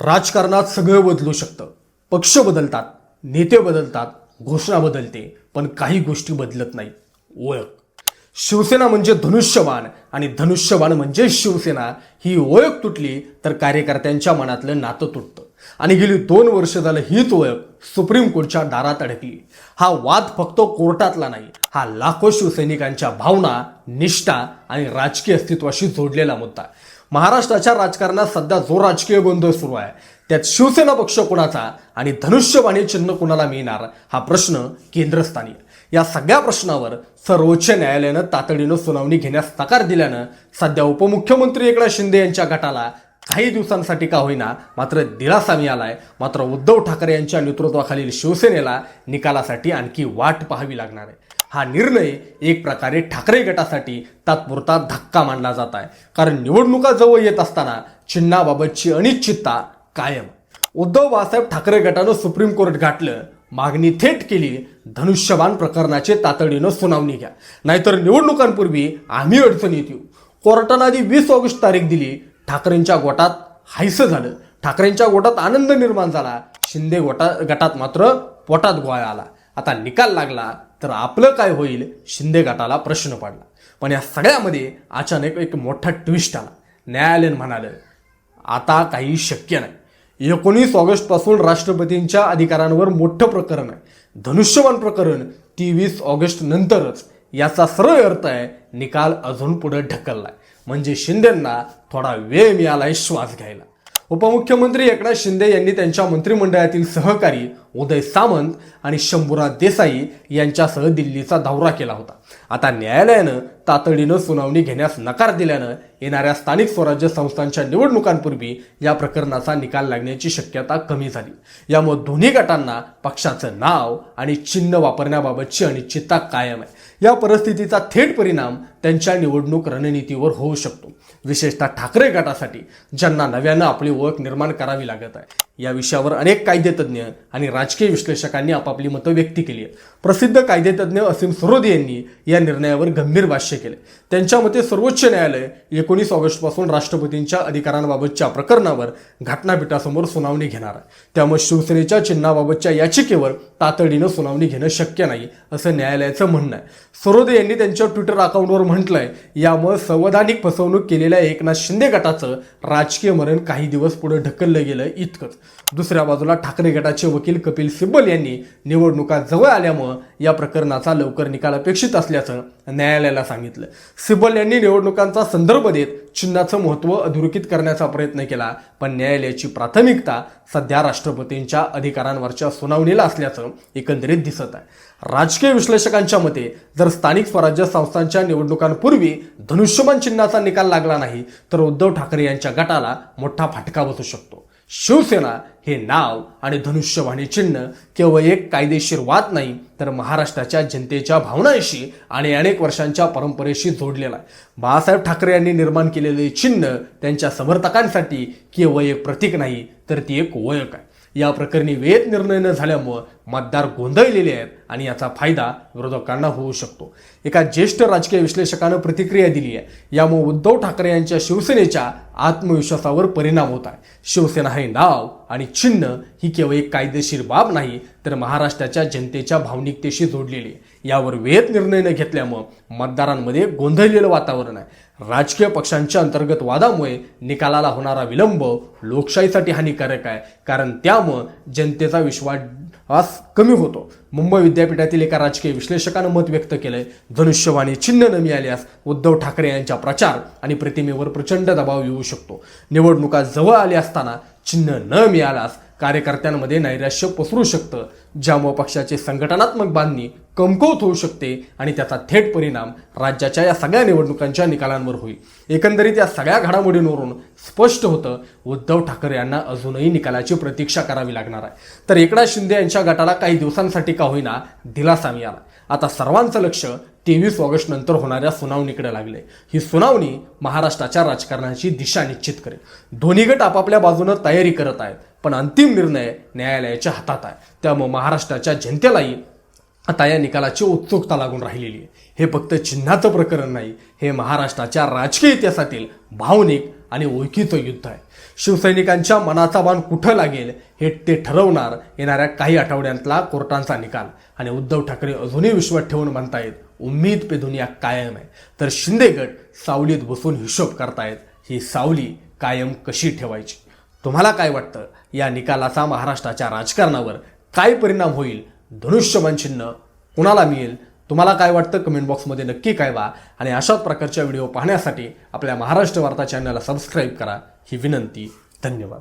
राजकारणात सगळं बदलू शकतं. पक्ष बदलतात नेते बदलतात घोषणा बदलते पण काही गोष्टी बदलत नाहीत. ओळख. शिवसेना म्हणजे धनुष्यबाण आणि धनुष्यबाण म्हणजे शिवसेना ही ओळख तुटली तर कार्यकर्त्यांच्या मनातलं नातं तुटतं. आणि गेली दोन वर्ष झालं हीच ओळख सुप्रीम कोर्टच्या दारात अडकली. हा वाद फक्त कोर्टातला नाही हा लाखो शिवसैनिकांच्या भावना निष्ठा आणि राजकीय अस्तित्वाशी जोडलेला मुद्दा. महाराष्ट्राच्या राजकारणात सध्या जो राजकीय गोंधळ सुरू आहे त्यात शिवसेना पक्ष कोणाचा आणि धनुष्यबाणी चिन्ह कोणाला मिळणार हा प्रश्न केंद्रस्थानी या सगळ्या प्रश्नावर सर्वोच्च न्यायालयानं तातडीनं सुनावणी घेण्यास नकार दिल्यानं सध्या उपमुख्यमंत्री एकनाथ शिंदे यांच्या गटाला काही दिवसांसाठी का होईना मात्र दिलासा मिळालाय. मात्र उद्धव ठाकरे यांच्या नेतृत्वाखालील शिवसेनेला निकालासाठी आणखी वाट पाहावी लागणार आहे. हा निर्णय एक प्रकारे ठाकरे गटासाठी तात्पुरता धक्का मानला जात आहे. कारण निवडणुका जवळ येत असताना चिन्हाबाबतची अनिश्चितता कायम. उद्धव बाळासाहेब ठाकरे गटानं सुप्रीम कोर्ट गाठलं मागणी थेट केली धनुष्यबाण प्रकरणाचे तातडीनं सुनावणी घ्या. नाहीतर निवडणुकांपूर्वी आम्ही अडचणीत येऊ. कोर्टानं आधी वीस ऑगस्ट तारीख दिली ठाकरेंच्या गोटात हायसं झालं. ठाकरेंच्या गोटात आनंद निर्माण झाला. शिंदे गोटा गटात मात्र पोटात गोळा आला. आता निकाल लागला तर आपलं काय होईल? शिंदे गटाला प्रश्न पडला. पण या सगळ्यामध्ये अचानक एक मोठा ट्विस्ट आला. न्यायालय म्हणालं आता काही शक्य नाही. एकोणीस ऑगस्टपासून राष्ट्रपतींच्या अधिकारांवर मोठं प्रकरण आहे. धनुष्यबाण प्रकरण तेवीस ऑगस्ट नंतरच. याचा सरळ अर्थ आहे निकाल अजून पुढे ढकललाय. म्हणजे शिंदेंना थोडा वेळ मिळालाय श्वास घ्यायला. उपमुख्यमंत्री एकनाथ शिंदे यांनी त्यांच्या मंत्रिमंडळातील सहकारी उदय सामंत आणि शंभूराज देसाई यांच्यासह दिल्लीचा दौरा केला होता. आता न्यायालयानं तातडीनं सुनावणी घेण्यास नकार दिल्यानं येणाऱ्या स्थानिक स्वराज्य संस्थांच्या निवडणुकांपूर्वी या प्रकरणाचा निकाल लागण्याची शक्यता कमी झाली. यामुळे दोन्ही गटांना पक्षाचं नाव आणि चिन्ह वापरण्याबाबतची अनिश्चितता कायम आहे. या परिस्थितीचा थेट परिणाम त्यांच्या निवडणूक रणनीतीवर होऊ शकतो. विशेषतः ठाकरे गटासाठी ज्यांना नव्यानं आपली ओळख निर्माण करावी लागत आहे. या विषयावर अनेक कायदेतज्ञ आणि राजकीय विश्लेषकांनी आपापली मतं व्यक्त केली आहेत. प्रसिद्ध कायदेतज्ञ असीम सरोदे यांनी या निर्णयावर गंभीर भाष्य केले. त्यांच्या मते सर्वोच्च न्यायालय एकोणीस ऑगस्टपासून राष्ट्रपतींच्या अधिकारांबाबतच्या प्रकरणावर घटनापीठासमोर सुनावणी घेणार आहे. त्यामुळे शिवसेनेच्या चिन्हाबाबतच्या याचिकेवर तातडीनं सुनावणी घेणं शक्य नाही असं न्यायालयाचं म्हणणं आहे. सरोदे यांनी त्यांच्या ट्विटर अकाउंटवर म्हटलंय यामुळे संवैधानिक फसवणूक केलेल्या एकनाथ शिंदे गटाचं राजकीय मरण काही दिवस पुढे ढकललं गेलं इतकंच. दुसऱ्या बाजूला ठाकरे गटाचे वकील कपिल सिब्बल यांनी निवडणुका जवळ आल्यामुळं या प्रकरणाचा लवकर निकाल अपेक्षित असल्याचं न्यायालयाला सांगितलं. सिब्बल यांनी निवडणुकांचा संदर्भ देत चिन्हाचं महत्त्व अधोरेखित करण्याचा प्रयत्न केला पण न्यायालयाची प्राथमिकता सध्या राष्ट्रपतींच्या अधिकारांवरच्या सुनावणीला असल्याचं एकंदरीत दिसत आहे. राजकीय विश्लेषकांच्या मते जर स्थानिक स्वराज्य संस्थांच्या निवडणुकांपूर्वी धनुष्यमान चिन्हाचा निकाल लागला नाही तर उद्धव ठाकरे यांच्या गटाला मोठा फटका बसू शकतो. शिवसेना हे नाव आणि धनुष्यवाणी चिन्ह केवळ एक कायदेशीर वाद नाही तर महाराष्ट्राच्या जनतेच्या भावनांशी आणि अनेक वर्षांच्या परंपरेशी जोडलेला आहे. बाळासाहेब ठाकरे यांनी निर्माण केलेले चिन्ह त्यांच्या समर्थकांसाठी केवळ एक प्रतीक नाही तर ती एक ओळख आहे. या प्रकरणी वेळेत निर्णय न झाल्यामुळं मतदार गोंधळलेले आहेत आणि याचा फायदा विरोधकांना होऊ शकतो. एका ज्येष्ठ राजकीय विश्लेषकानं प्रतिक्रिया दिली आहे. यामुळे उद्धव ठाकरे यांच्या शिवसेनेच्या आत्मविश्वासावर परिणाम होत आहे. शिवसेना हे नाव आणि चिन्ह ही केवळ एक कायदेशीर बाब नाही तर महाराष्ट्राच्या जनतेच्या भावनिकतेशी जोडलेली आहे. यावर वेळेत निर्णय न घेतल्यामुळं मतदारांमध्ये गोंधळलेलं वातावरण आहे. राजकीय पक्षांच्या अंतर्गत वादामुळे निकालाला होणारा विलंब लोकशाहीसाठी हानिकारक आहे. कारण त्यामुळं जनतेचा विश्वास कमी होतो. मुंबई विद्यापीठातील एका राजकीय विश्लेषकानं मत व्यक्त केलंय. धनुष्यवाणी चिन्ह न मिळाल्यास उद्धव ठाकरे यांच्या प्रचार आणि प्रतिमेवर प्रचंड दबाव येऊ शकतो. निवडणुका जवळ आल्या असताना चिन्ह न मिळाल्यास कार्यकर्त्यांमध्ये नैराश्य पसरू शकतं. ज्यामुळे पक्षाची संघटनात्मक बांधणी कमकुवत होऊ शकते आणि त्याचा थेट परिणाम राज्याच्या या सगळ्या निवडणुकांच्या निकालांवर होईल. एकंदरीत या सगळ्या घडामोडींवरून स्पष्ट होतं उद्धव ठाकरे यांना अजूनही निकालाची प्रतीक्षा करावी लागणार आहे. तर एकनाथ शिंदे यांच्या गटाला काही दिवसांसाठी का होईना दिलासा मिळाला. आता सर्वांचं लक्ष तेवीस ऑगस्ट नंतर होणाऱ्या सुनावणीकडे लागले. ही सुनावणी महाराष्ट्राच्या राजकारणाची दिशा निश्चित करेल. दोन्ही गट आपापल्या बाजूनं तयारी करत आहेत पण अंतिम निर्णय न्यायालयाच्या हातात आहे. त्यामुळे महाराष्ट्राच्या जनतेलाही आता या निकालाची उत्सुकता लागून राहिलेली आहे. हे फक्त चिन्हाचं प्रकरण नाही हे महाराष्ट्राच्या राजकीय इतिहासातील भावनिक आणि ओळखीचं युद्ध आहे. शिवसैनिकांच्या मनाचा बाण कुठं लागेल हे ते ठरवणार येणाऱ्या काही आठवड्यांतला कोर्टांचा निकाल. आणि उद्धव ठाकरे अजूनही विश्वास ठेवून म्हणतायत उम्मीद पे दुनिया कायम आहे तर शिंदे गट सावलीत बसून हिशोब करतायत ही सावली कायम कशी ठेवायची? तुम्हाला काय वाटतं? या निकालाचा महाराष्ट्राच्या राजकारणावर काय परिणाम होईल? धनुष्यबाण चिन्ह. कुणाला मिळेल? तुम्हाला काय वाटतं? कमेंट बॉक्समध्ये नक्की कळवा. आणि अशाच प्रकारच्या व्हिडिओ पाहण्यासाठी आपल्या महाराष्ट्र वार्ता चॅनलला सबस्क्राईब करा. ही विनंती. धन्यवाद.